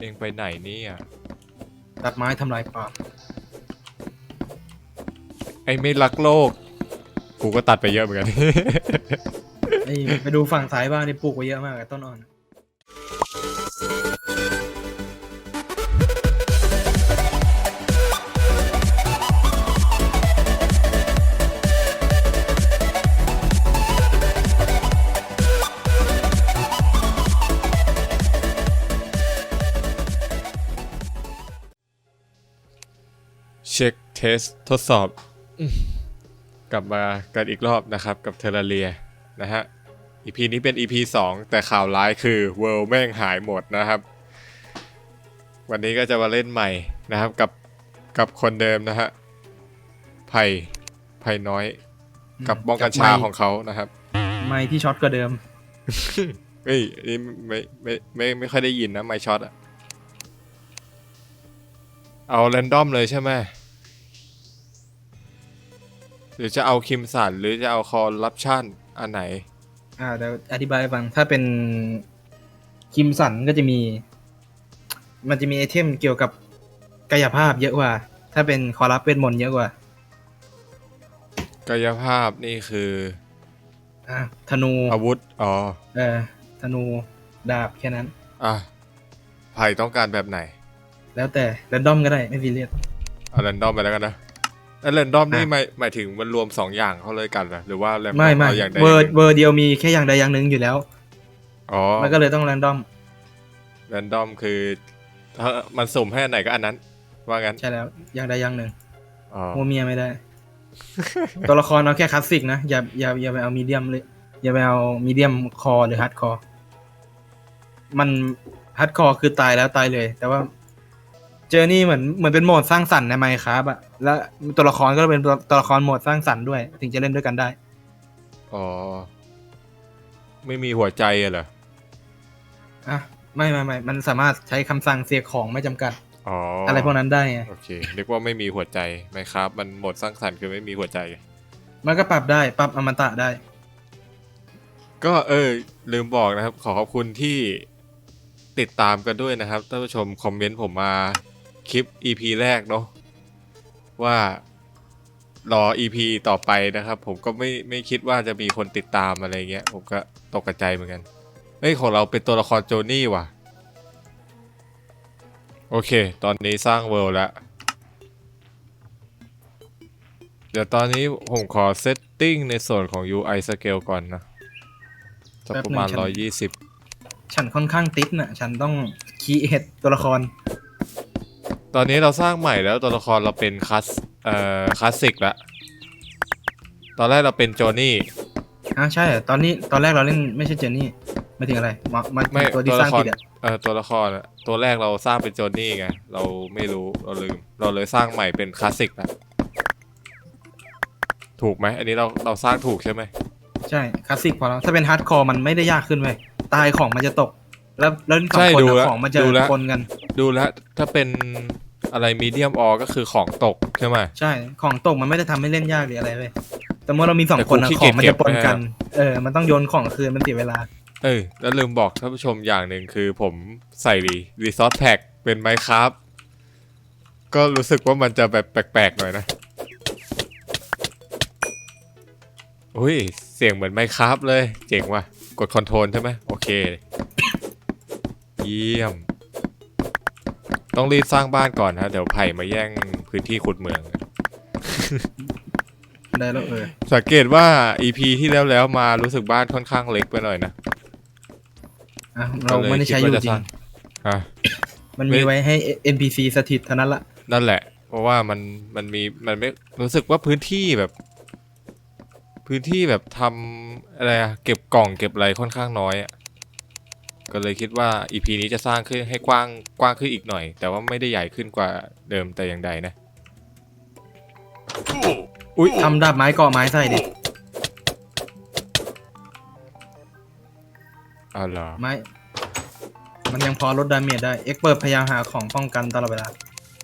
เองไปไหนเนี่ยตัดไม้ทำลายป่าไอ้ไม่รักโลก กูก็ตัดไปเยอะเหมือนกันไอ้ไปดูฝั่งซ้ายบ้านนี่ปลูกไว้เยอะมากอะต้นอ่อน เช็คเทสทดสอบอืมกลับมากันอีกรอบนะครับ กับเทเลเรียนะฮะ EP นี้เป็น EP 2แต่ข่าวร้ายคือเวิลด์แม่งหายหมดนะครับ วันนี้ก็จะมาเล่นใหม่นะครับ กับกับคนเดิมนะฮะไผ่ไผ่น้อย กับบ้องกัญชาของเขานะครับ ไม้ที่ช็อตก็เดิมเฮ้ยอันนี่ไม่ไม่ไม่ไม่ค่อยได้ยินนะ ไม่ช็อตอะเอาแรนดอมเลยใช่ไหม หรือจะเอาคิมสันหรือจะเอาคอร์รัปชันอันไหน อ่าเดี๋ยวอธิบายให้ฟังถ้าเป็นคิมสันก็จะมี มันจะมีไอเทมเกี่ยวกับกายภาพเยอะกว่า ถ้าเป็นคอรับเวทมนต์เยอะกว่ากายภาพนี่คืออะธนูอาวุธ อ๋อ เออธนูดาบแค่นั้น อะไผ่ต้องการแบบไหนแล้วแต่แรนดอมก็ได้ไม่ซีเรียสเอาแรนดอมไปแล้วกันนะ แล้วแรนดอมนี่อะหมายหมายถึงมันรวมสองอย่างเขาเลยกันเหรอหรือว่าแรนดอมไม่ไม่เอาอย่างใดเวออร์ย่างหนึ่งเวอร์เดียวมีแค่อย่างใดอย่างหนึ่งอยู่แล้ว อ๋อมันก็เลยต้องแรนดอมแรนดอมคือถ้ามันสุ่มให้อันไหนก็อันนั้น ว่างั้นใช่แล้ว อย่างใดอย่างหนึ่งอ๋อโมเมียไม่ได้ ตัวละครเอาแค่คลาสสิกนะอย่าอย่าอย่าไปเอามีเดียมเลยอย่าไปเอามีเดียมคอหรือฮาร์ดคอร์มันฮาร์ดคอร์คือตายแล้วตายเลย แต่ว่า เจอนี่เหมือนเหมือนเป็นโหมดสร้างสรรค์ในไมค์ครับอะแล้วตัวละครก็เป็นตัวตัวละครโหมดสร้างสรรค์ด้วย ถึงจะเล่นด้วยกันได้ อ๋อ ไม่มีหัวใจอะเหรอ อะไม่ไม่ไม่มันสามารถใช้คำสั่งเสียของไม่จำกัดอ๋ออะอะไรพวกนั้นได้ไงโอเคนึกว่าไม่มีหัวใจไหมครับ มันหมดสร้างสรรค์คือไม่มีหัวใจ มันก็ปรับได้ปรับอมตะได้ ก็เออ ลืมบอกนะครับ ขอขอบคุณที่ติดตามกันด้วยนะครับท่านผู้ชมคอมเมนต์ผมมา คลิป EP แรกเนาะว่ารอ EP ต่อไปนะครับ ผมก็ไม่ไม่คิดว่าจะมีคนติดตามอะไรเงี้ย ผมก็ตกกระใจเหมือนกันเฮ้ยของเราเป็นตัวละครโจนี่ว่ะ โอเค ตอนนี้สร้างเวิลด์แล้ว เดี๋ยวตอนนี้ผมขอเซตติ้งในส่วนของ UI scale ก่อนนะสักประมาณ แป๊บหนึ่งฉัน 120 ฉันค่อนข้างติดน่ะ ฉันต้องคีเอทตัวละคร ตอนนี้เราสร้างใหม่แล้วตัวละครเราเป็นคลาสเอ่อคลาสสิกละตอนแรกเราเป็นโจนี่ อะใช่เหรอตอนนี้ตอนแรกเราเล่นไม่ใช่เจนนี่ไม่ถึงอะไรมามาไม่ตัวที่ตัวสละร้างครผิดอะเอ่อตัวละครอะตัวแรกเราสร้างเป็นโจนี่ไงเราไม่รู้เราลืม เราเลยสร้างใหม่เป็นคลาสสิกละถูกไหมอันนี้เราเราสร้างถูกใช่ไหมใช่คลาสสิกพอแล้วถ้าเป็นฮาร์ดคอร์มันไม่ได้ยากขึ้นเว้ยตายของมันจะตก แล้วแล้วสองใช่คนดูอะแล้วของมันจะดูแล้วปนกัน ดูแล้วถ้าเป็นอะไรมีเดียมออก็คือของตกใช่ไหม ใช่ ของตกมันไม่ได้ทำให้เล่นยากหรืออะไรเว้ยแต่เมื่อเรามีสองแต่คนกูอะขี้ขเกีอยจงมันเก็จะบปนกันนะครับเออ มันต้องโยนของคืนมันเสียเวลา เออแล้วลืมบอกท่านผู้ชมอย่างหนึ่งคือผมใส่รีซอสแพ็กเป็นไมครับก็รู้สึกว่ามันจะแบบแปลกๆหน่อยนะอุ้ยเสียงเหมือนไมครับเลย เจ๋งว่ะ กดคอนโทรลใช่ไหมโอเค เยี่ยม ต้องรีบสร้างบ้านก่อนนะเดี๋ยวไผ่มาแย่งพื้นที่ขุดเมือง ได้แล้วเออสังเกตว่า EP ที่แล้วแล้วๆมารู้สึกบ้านค่อนข้างเล็กไปหน่อยนะอะเราไม่ได้ใช้อยู่จริงฮะมันมีไว้ให้ NPC สถิตเท่านั้นละนั่นแหละ เพราะว่ามันมันมีมันไม่รู้สึกว่าพื้นที่แบบ พื้นที่แบบทำอะไรอะเก็บกล่องเก็บอะไรค่อนข้างน้อยอะ ก็เลยคิดว่าอีพีนี้จะสร้างขึ้นให้กว้างกว้างขึ้นอีกหน่อย แต่ว่าไม่ได้ใหญ่ขึ้นกว่าเดิมแต่อย่างใดนะ อุ้ยทำดาบไม้เกาะไม้ใส่ดิอ๋อเหรอไม้ มันยังพอลดดาเมจได้ เอ็กเปิดพยายามหาของป้องกันตลอดเวลา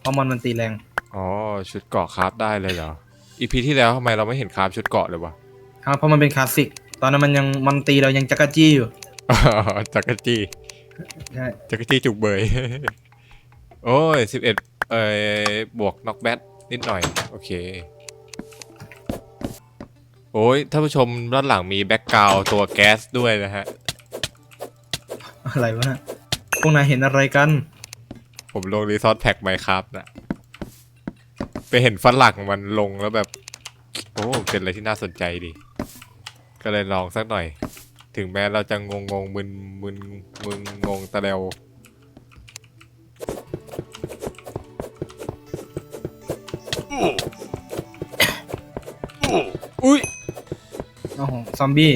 เพราะมอนมันตีแรง อ๋อ ชุดเกราะคราฟได้เลยเหรออีพีที่แล้วทำไมเราไม่เห็นคราฟชุดเกราะเลยวะครับเพราะมันเป็นคลาสสิก ตอนนั้นมันยังมันตีเรายังจักรจี้อยู่อ๋อ จักรจี้ใช่จักรจี้จุกเบย โอ้ยสิบเอ็ดเอ่อบวกน็อกแบทนิดหน่อย โอเค โอ้ยท่านผู้ชมด้านหลังมีแบ็กกราวตัวแก๊สด้วยนะฮะ อะไรวะน่ะพวกนายเห็นอะไรกัน ผมลงรีซอสแพ็กไมครับนะ ไปเห็นฝรั่งมันลงแล้วแบบ โอ้เป็นอะไรที่น่าสนใจดี ก็เลยลองสักหน่อย ถึงแม้เราจะงงงๆมึนมึนมึนงงตะเดวอุ้ยโอ้โหซอมบี้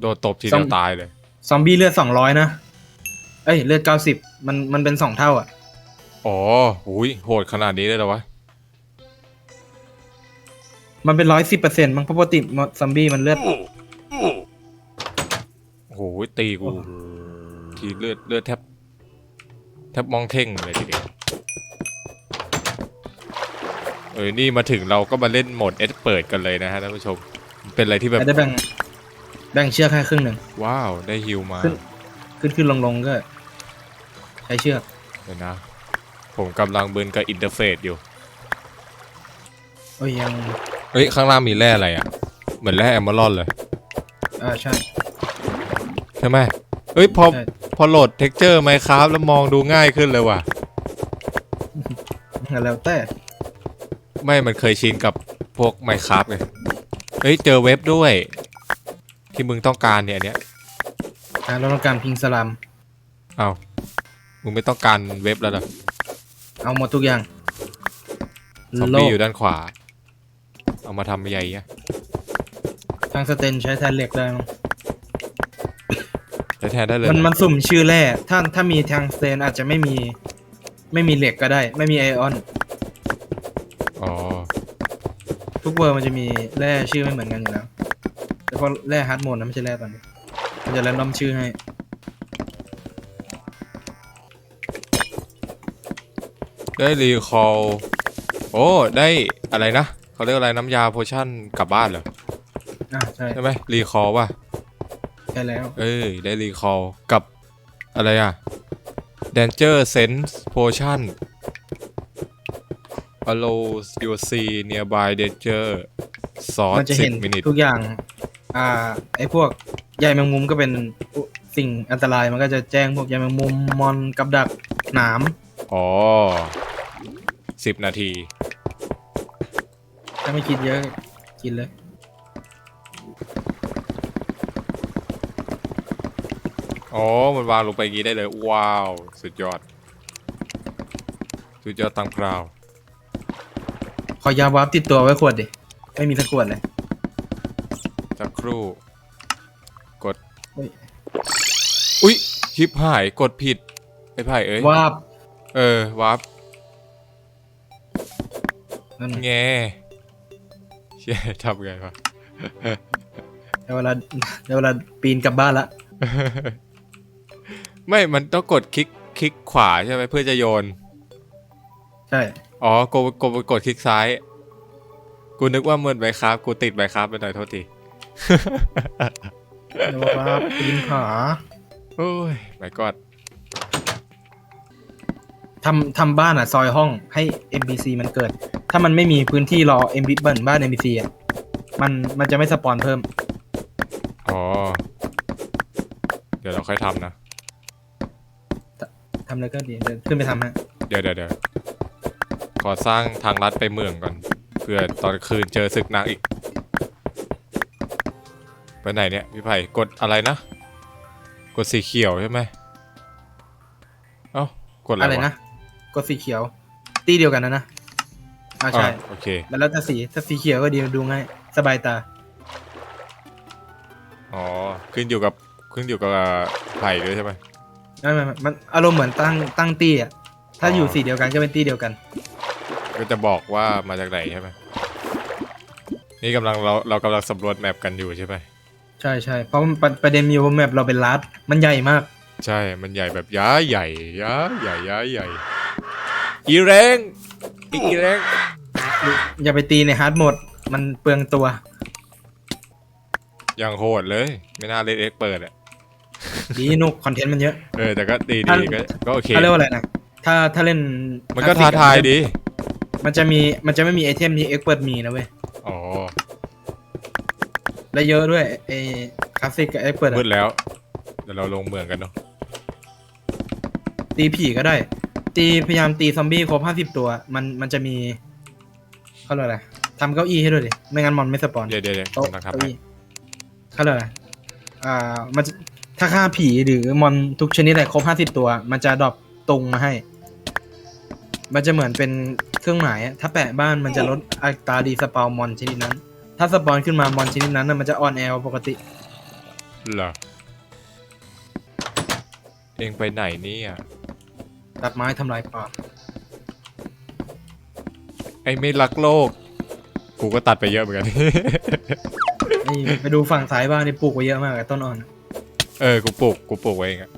โดนตบทีซ่เดีอมยวตายเลย ซอมบี้เลือดสองร้อยนะ เอ้ย เลือดเก้าสิบมันมันเป็นสองเท่าอะ อ๋อหุยโหดขนาดนี้เลยเหรอวะ มันเป็นร้อยสิบเปอร์เซ็นต์มันปกติซอมบี้มันเลือดโอ้โห ตีกู ทีเลือดเลือดแทบ แทบมองเท่งเลยทีเดียวเออนี่มาถึงเราก็มาเล่นโหมดเอสเปิดกันเลยนะฮะท่านผู้ชม เป็นอะไรที่แบบ ได้แบ่งแบ่งเชือกให้ครึ่งหนึ่ง ว้าว ได้ฮิวมา ขึ้นขึ้นขึ้นลงลงก็ ใช้เชือกเดี๋ยวนะ ผมกำลังเบิร์นกับอินเทอร์เฟซอยู่โอ้ยยัง เฮ้ย ข้างล่างมีแร่อะไรอะ เหมือนแร่แอมเบอรอนเลย อ่าใช่ใช่ไหมเฮ้ยพอใช่พอโหลดเท็กเจอร์ไมครับแล้วมองดูง่ายขึ้นเลยว่ะ แล้วแต่ ไม่มันเคยชินกับพวกไมครับไงเฮ้ยเจอเว็บด้วย ที่มึงต้องการเนี่ยอันเนี้ยอ่าเราต้องการพิงสลามเอามึงไม่ต้องการเว็บแล้วเหรอเอาหมดทุกอย่างซอมโลบี้กอยู่ด้านขวา เอามาทำใหญ่อะทางสเตนใช้แทนเหล็กได้มั้ง ใช้แทนได้เลยมันเหรอมันสุ่มชื่อแร่ถ้าถ้ามีทางสเตนอาจจะไม่มี ไม่มีเหล็กก็ได้ ไม่มีไอออน อ๋อ ทุกเวอร์มันจะมีแร่ชื่อไม่เหมือนกันอยู่แล้วแต่พอแร่ฮาร์ดโหมดนะไม่ใช่แร่ตอนนี้ มันจะแรนดอมชื่อให้ ได้รีคอลโอ้ได้อะไรนะเขาเรียกอะไรน้ำยาโพชั่นกลับบ้านเหรออ่าใช่ ใช่ไหมรีคอลว่ะ ใช่แล้ว เอ้ยได้รีคอลกับอะไรอะ Danger Sense Potion allows you see nearby danger ซอสมันจะสิเห็บนมินิทุกอย่าง อ่า ไอพวกใยแมงมุมก็เป็นสิ่งอันตรายมันก็จะแจ้งพวกใยแมงมุมมอนกับดักหนามอ๋อสิบนาที ถ้าไม่คิดเยอะ กินเลย อ๋อ มันวางลงไปอย่างนี้ได้เลย ว้าว สุดยอด สุดยอดตังพราว ขอยาวาร์ปติดตัวไว้ขวดดิ ไม่มีสักขวดเลย สักครู่ กด เฮ้ย อุ๊ยชิปหาย กดผิด ไอ้ไผ่เอ้ย วาบเออ วับนั่นแงเชี่ยทำไงวะ เดี๋ยวเวลาเดี๋ยวเวลาปีนกลับบ้านละ ไม่มันต้องกดคลิกคลิกขวาใช่ไหมเพื่อจะโยน ใช่ อ๋อกดกดกดคลิกซ้าย กูนึกว่าเหมือนใบครับกูติดใบครับไปหน่อยโทษทีเดี๋ยววาร์ปปีนผาโอ้ยไม่กอดทำทำบ้านอะ ซอยห้องให้ NPC มันเกิด ถ้ามันไม่มีพื้นที่รอ MP เบิร์นบ้าน NPC อะมันมันจะไม่สปอนเพิ่ม อ๋อ เดี๋ยวเราค่อยทำนะ ทำเลยก็ดีเดี๋ยวขึ้นไปทำฮะเดี๋ยวเดี๋ยวเดี๋ยวขอสร้างทางลัดไปเมืองก่อน เพื่อตอนคืนเจอศึกนางอีก ไปไหนเนี่ยพี่ไผ่กดอะไรนะ กดสีเขียวใช่ไหมเอ้ากดอะไรอะไรวะนะกดสีเขียว ตีเดียวกันนะนะอ่าใช่ อะโอเคแล้วถ้าสีถ้าสีเขียวก็ดีดูง่ายสบายตา อ๋อ ขึ้นอยู่กับขึ้นอยู่กับไผ่ด้วยใช่ไหม ไม่ไม่ไม่มันอารมณ์เหมือนตั้งตั้งตีอะ ถ้าอ๋อออยู่สีเดียวกันก็เป็นตีเดียวกัน ก็จะบอกว่ามาจากไหนใช่ไหมนี่กำลังเราเรากำลังสำรวจแมปกันอยู่ใช่ไหมใช่ใช่เพราะมันประประเด็นมีว่าแมปเราเป็นลัดมันใหญ่มาก ใช่ มันใหญ่แบบย้าใหญ่ย้าใหญ่ย้าใหญ่ อีแรงอีแรงอย่าไปตีในฮาร์ดโหมดมันเปลืองตัว อย่างโหดเลย ไม่น่าเล่นเอ็กเปิดอะ ดีนุกคอนเทนต์มันเยอะเออแต่ก็ดีถ้าดีก็ก็โอเคเขาเรียกว่าอะไรนะถ้าถ้าเล่นมันก็คลท้าสสิอะทายดี มันจะมีมันจะไม่มีไอเทมที่เอ็กเปิดมีนะเว้ยอ๋อและเยอะด้วยไอคลาสสิกกับเอ็กเปิดมืดแล้วเดี๋ยวเราลงเมืองกันเนาะตีผีก็ได้ ตีพยายามตีซอมบี้ครบห้าสิบตัว มันมันจะมีเขาเรียกอะไรทำเก้าอี้ให้ด้วยดิไม่งั้นมอนไม่สปอนเดี๋ยวเดี๋ยวเดี๋ยวโต๊ะกำลังทำเก้าให้อี้เขาเรียกอะไรอ่ามันจะ ถ้าฆ่าผีหรือมอนทุกชนิดอะไรครบห้าสิบตัว มันจะดรอปตรงมาให้ มันจะเหมือนเป็นเครื่องหมายอะถ้าแปะบ้านมันจะลดอัตราดีสปาวมอนชนิดนั้น ถ้าสปอนขึ้นมามอนชนิดนั้นน่ะมันจะออนแอลปกติ เหรอ เองไปไหนเนี่ย ตัดไม้ทำลายป่าไอ้ไม่รักโลก กูก็ตัดไปเยอะเหมือนกันไอ้ไปดูฝั่งซ้ายบ้านนี่ปลูกไว้เยอะมากอะต้นอ่อน เออ กูปลูก กูปลูกไว้เองอะ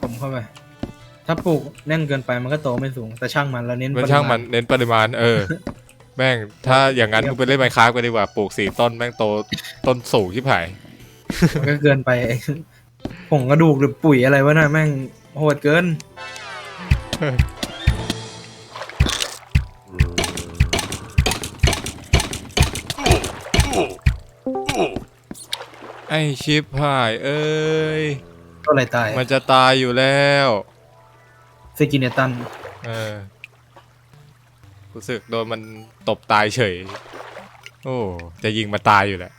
ผมเข้าไป ถ้าปลูกแน่นเกินไปมันก็โตไม่สูง แต่ช่างมันเราเน้นมันช่างมันเน้นปริมาณ เออ แม่ง ถ้าอย่างนั้นกูไปเล่นไมค้ากันดีกว่า ปลูกสี่ต้นแม่งโตต้นสูงที่ผายมันก็เกินไปผงกระดูกหรือปุ๋ยอะไรวะน่ะแม่งโหดเกิน ไอชิปหาย เอ้ยก็อะไรตายมันจะตายอยู่แล้วสกินเนตันเออรู้สึกโดนมันตบตายเฉย โอ้จะยิงมาตายอยู่แหละ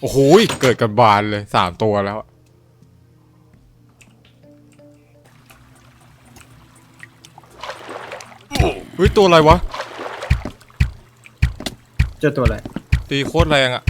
โอ้โหยเกิดกันบานเลยสามตัวแล้ว เฮ้ย ตัวอะไรวะ เจอตัวอะไร ตีโคตรแรงอะ